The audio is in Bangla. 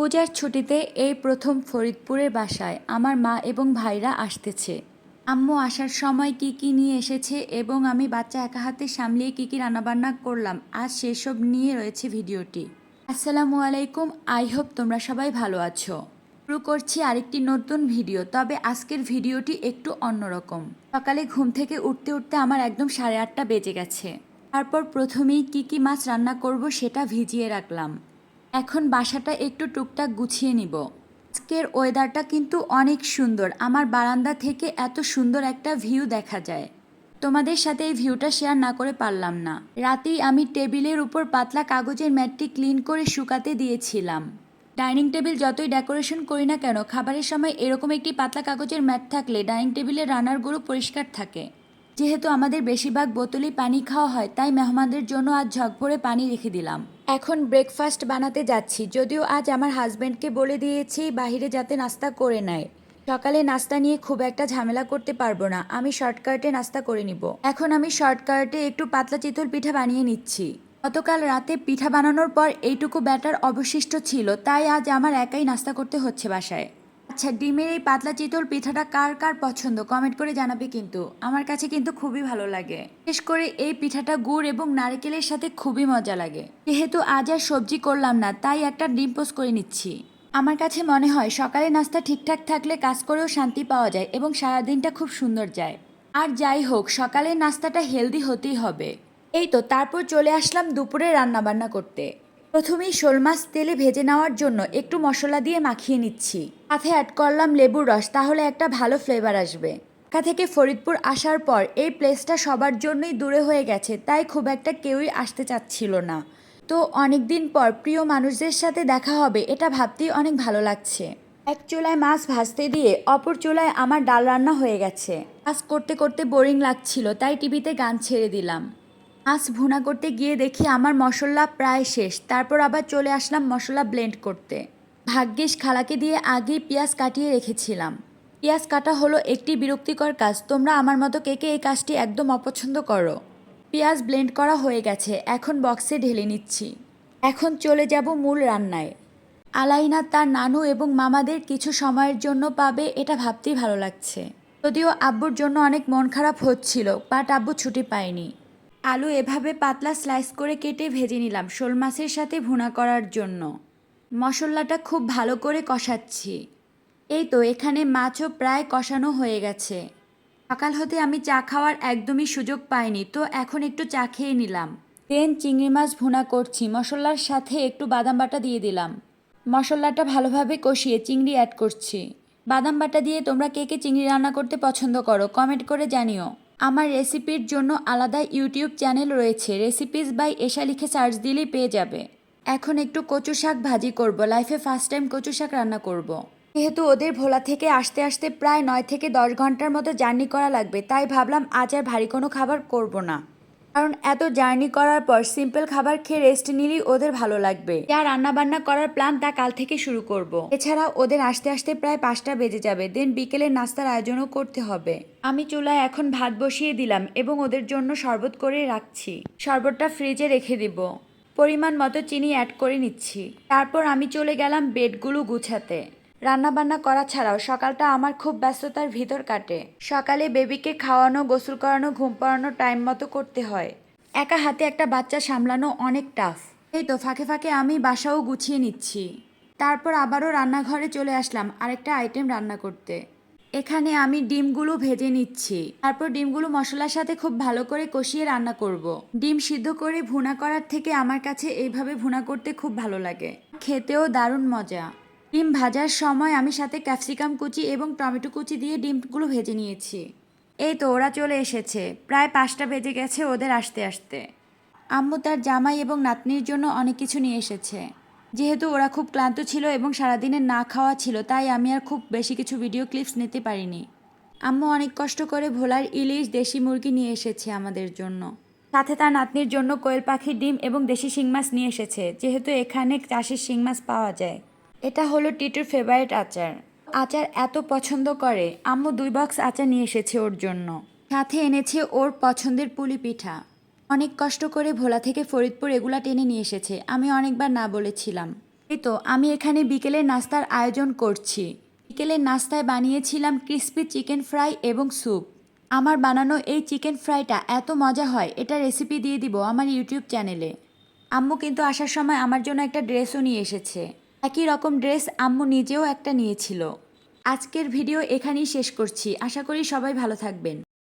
পূজার ছুটিতে এই প্রথম ফরিদপুরের বাসায় আমার মা এবং ভাইরা আসতেছে। আম্মু আসার সময় কি কি নিয়ে এসেছে এবং আমি বাচ্চা একা হাতে সামলিয়ে কী কী রান্নাবান্না করলাম, আজ সেসব নিয়ে রয়েছে ভিডিওটি। আসসালামু আলাইকুম, আই হোপ তোমরা সবাই ভালো আছো। শুরু করছি আরেকটি নতুন ভিডিও, তবে আজকের ভিডিওটি একটু অন্যরকম। সকালে ঘুম থেকে উঠতে উঠতে আমার একদম সাড়ে আটটা বেজে গেছে। তারপর প্রথমেই কি কি মাছ রান্না করব সেটা ভিজিয়ে রাখলাম। এখন বাসাটা একটু টুকটাক গুছিয়ে নিব। আজকের ওয়েদারটা কিন্তু অনেক সুন্দর। আমার বারান্দা থেকে এত সুন্দর একটা ভিউ দেখা যায়। তোমাদের সাথে এই ভিউটা শেয়ার না করে পারলাম না। রাতেই আমি টেবিলের উপর পাতলা কাগজের ম্যাটটি ক্লিন করে শুকাতে দিয়েছিলাম। ডাইনিং টেবিল যতই ডেকোরেশন করি না কেন, খাবারের সময় এরকম একটি পাতলা কাগজের ম্যাট থাকলে ডাইনিং টেবিলের রান্নারগুলো পরিষ্কার থাকে। যেহেতু আমাদের বেশিরভাগ বোতলেই পানি খাওয়া হয়, তাই মেহমানদের জন্য আজ ঝক ভরে পানি রেখে দিলাম। এখন ব্রেকফাস্ট বানাতে যাচ্ছি, যদিও আজ আমার হাজব্যান্ডকে বলে দিয়েছি বাহিরে যাতে নাস্তা করে নেয়। সকালে নাস্তা নিয়ে খুব একটা ঝামেলা করতে পারব না, আমি শর্টকাটে নাস্তা করে নিব। এখন আমি শর্টকাটে একটু পাতলা চিতল পিঠা বানিয়ে নিচ্ছি। গতকাল রাতে পিঠা বানানোর পর এইটুকু ব্যাটার অবশিষ্ট ছিল, তাই আজ আমার একাই নাস্তা করতে হচ্ছে বাসায়। আচ্ছা ডিমের এই পাতলা চিতল পিঠাটা কার কার পছন্দ? কমেন্ট করে জানাবে কিন্তু। আমার কাছে কিন্তু খুবই ভালো লাগে। বিশেষ করে এই পিঠাটা গুড় এবং নারকেলের সাথে খুবই মজা লাগে। যেহেতু আজ আর সবজি করলাম না, তাই একটা ডিম পোস্ট করে নিচ্ছি। আমার কাছে মনে হয় সকালে নাস্তা ঠিকঠাক থাকলে কাজ করেও শান্তি পাওয়া যায় এবং সারাদিনটা খুব সুন্দর যায়। আর যাই হোক, সকালের নাস্তাটা হেলদি হতেই হবে। এই তো, তারপর চলে আসলাম দুপুরে রান্না বান্না করতে। প্রথমেই শোল মাছ তেলে ভেজে নেওয়ার জন্য একটু মশলা দিয়ে মাখিয়ে নিচ্ছি। সাথে অ্যাড করলাম লেবুর রস, তাহলে একটা ভালো ফ্লেভার আসবে। ঢাকা থেকে ফরিদপুর আসার পর এই প্লেসটা সবার জন্যই দূরে হয়ে গেছে, তাই খুব একটা কেউই আসতে চাচ্ছিল না। তো অনেক দিন পর প্রিয় মানুষদের সাথে দেখা হবে, এটা ভাবতেই অনেক ভালো লাগছে। এক চুলায় মাছ ভাজতে দিয়ে অপর চুলায় আমার ডাল রান্না হয়ে গেছে। কাজ করতে করতে বোরিং লাগছিল, তাই টিভিতে গান ছেড়ে দিলাম। মাছ ভুনা করতে গিয়ে দেখি আমার মশলা প্রায় শেষ। তারপর আবার চলে আসলাম মশলা ব্লেন্ড করতে। ভাগ্যিস খালাকে দিয়ে আগেই পেঁয়াজ কাটিয়ে রেখেছিলাম। পেঁয়াজ কাটা হলো একটি বিরক্তিকর কাজ। তোমরা আমার মতো কে কে এই কাজটি একদম অপছন্দ করো? পেঁয়াজ ব্লেন্ড করা হয়ে গেছে। এখন বক্সে ঢেলে নিচ্ছি। এখন চলে যাব মূল রান্নায়। আলাইনা, তার নানু এবং মামাদের কিছু সময়ের জন্য পাবে এটা ভাবতেই ভালো লাগছে। যদিও আব্বুর জন্য অনেক মন খারাপ হচ্ছিল, বাট আব্বু ছুটি পায়নি। আলু এভাবে পাতলা স্লাইস করে কেটে ভেজে নিলাম শোল মাছের সাথে ভুনা করার জন্য। মশলাটা খুব ভালো করে কষাচ্ছি। এই তো, এখানে মাছও প্রায় কষানো হয়ে গেছে। সকাল হতে আমি চা খাওয়ার একদমই সুযোগ পাইনি, তো এখন একটু চা খেয়ে নিলাম। দেন চিংড়ি মাছ ভুনা করছি, মশলার সাথে একটু বাদাম বাটা দিয়ে দিলাম। মশলাটা ভালোভাবে কষিয়ে চিংড়ি অ্যাড করছি। বাদাম বাটা দিয়ে তোমরা কে কে চিংড়ি রান্না করতে পছন্দ করো কমেন্ট করে জানিও। আমার রেসিপির জন্য আলাদা ইউটিউব চ্যানেল রয়েছে। রেসিপিস বাই এশা লিখে সার্চ দিলেই পেয়ে যাবে। এখন একটু কচু শাক ভাজি করব। লাইফে ফার্স্ট টাইম কচু শাক রান্না করব। যেহেতু ওদের ভোলা থেকে আসতে আসতে প্রায় নয় থেকে দশ ঘণ্টার মতো জার্নি করা লাগবে, তাই ভাবলাম আজ আর ভারী কোনো খাবার করব না। কারণ এত জার্নি করার পর সিম্পল খাবার খেয়ে রেস্ট নিলেই ওদের ভালো লাগবে। যা রান্না বান্না করার প্ল্যান তা কাল থেকে শুরু করব। এছাড়া ওদের আসতে আসতে প্রায় পাঁচটা বেজে যাবে। দেন বিকেলের নাস্তার আয়োজনও করতে হবে। আমি চুলায় এখন ভাত বসিয়ে দিলাম এবং ওদের জন্য শরবত করে রাখছি। শরবতটা ফ্রিজে রেখে দিব। পরিমাণ মতো চিনি অ্যাড করে নিচ্ছি। তারপর আমি চলে গেলাম বেডগুলো গুছাতে। রান্না বান্না করা ছাড়াও সকালটা আমার খুব ব্যস্ততার ভিতর কাটে। সকালে বেবিকে খাওয়ানো, গোসল করানো, ঘুম পাড়ানো টাইম মতো করতে হয়। একা হাতে একটা বাচ্চা সামলানো অনেক টাফ। এই তো ফাঁকে ফাঁকে আমি বাসাও গুছিয়ে নিচ্ছি। তারপর আবারও রান্নাঘরে চলে আসলাম আরেকটা আইটেম রান্না করতে। এখানে আমি ডিমগুলো ভেজে নিচ্ছি। তারপর ডিমগুলো মশলার সাথে খুব ভালো করে কষিয়ে রান্না করব। ডিম সিদ্ধ করে ভুনা করার থেকে আমার কাছে এইভাবে ভুনা করতে খুব ভালো লাগে। খেতেও দারুণ মজা। ডিম ভাজার সময় আমি সাথে ক্যাপসিকাম কুচি এবং টমেটো কুচি দিয়ে ডিমগুলো ভেজে নিয়েছি। এই তো ওরা চলে এসেছে। প্রায় পাঁচটা বেজে গেছে ওদের আসতে আসতে। আম্মু তার জামাই এবং নাতনির জন্য অনেক কিছু নিয়ে এসেছে। যেহেতু ওরা খুব ক্লান্ত ছিল এবং সারাদিনের না খাওয়া ছিল, তাই আমি আর খুব বেশি কিছু ভিডিও ক্লিপস নিতে পারিনি। আম্মু অনেক কষ্ট করে ভোলার ইলিশ, দেশি মুরগি নিয়ে এসেছে আমাদের জন্য। সাথে তার নাতনির জন্য কোয়েল পাখির ডিম এবং দেশি শিং মাছ নিয়ে এসেছে, যেহেতু এখানে চাষের শিং মাছ পাওয়া যায়। এটা হলো টিটুর ফেভারিট আচার। আচার এত পছন্দ করে, আম্মু দুই বক্স আচার নিয়ে এসেছে ওর জন্য। সাথে এনেছে ওর পছন্দের পুলি পিঠা। অনেক কষ্ট করে ভোলা থেকে ফরিদপুর এগুলা টেনে নিয়ে এসেছে, আমি অনেকবার না বলেছিলাম। এই তো, আমি এখানে বিকেলের নাস্তার আয়োজন করছি। বিকেলের নাস্তায় বানিয়েছিলাম ক্রিস্পি চিকেন ফ্রাই এবং স্যুপ আমার বানানো এই চিকেন ফ্রাইটা এত মজা হয়, এটা রেসিপি দিয়ে দিব আমার ইউটিউব চ্যানেলে আম্মু কিন্তু আসার সময় আমার জন্য একটা ড্রেসও নিয়ে এসেছে। একই রকম ড্রেস আম্মু নিজেও একটা নিয়েছিল। আজকের ভিডিও এখানেই শেষ করছি। আশা করি সবাই ভালো থাকবেন।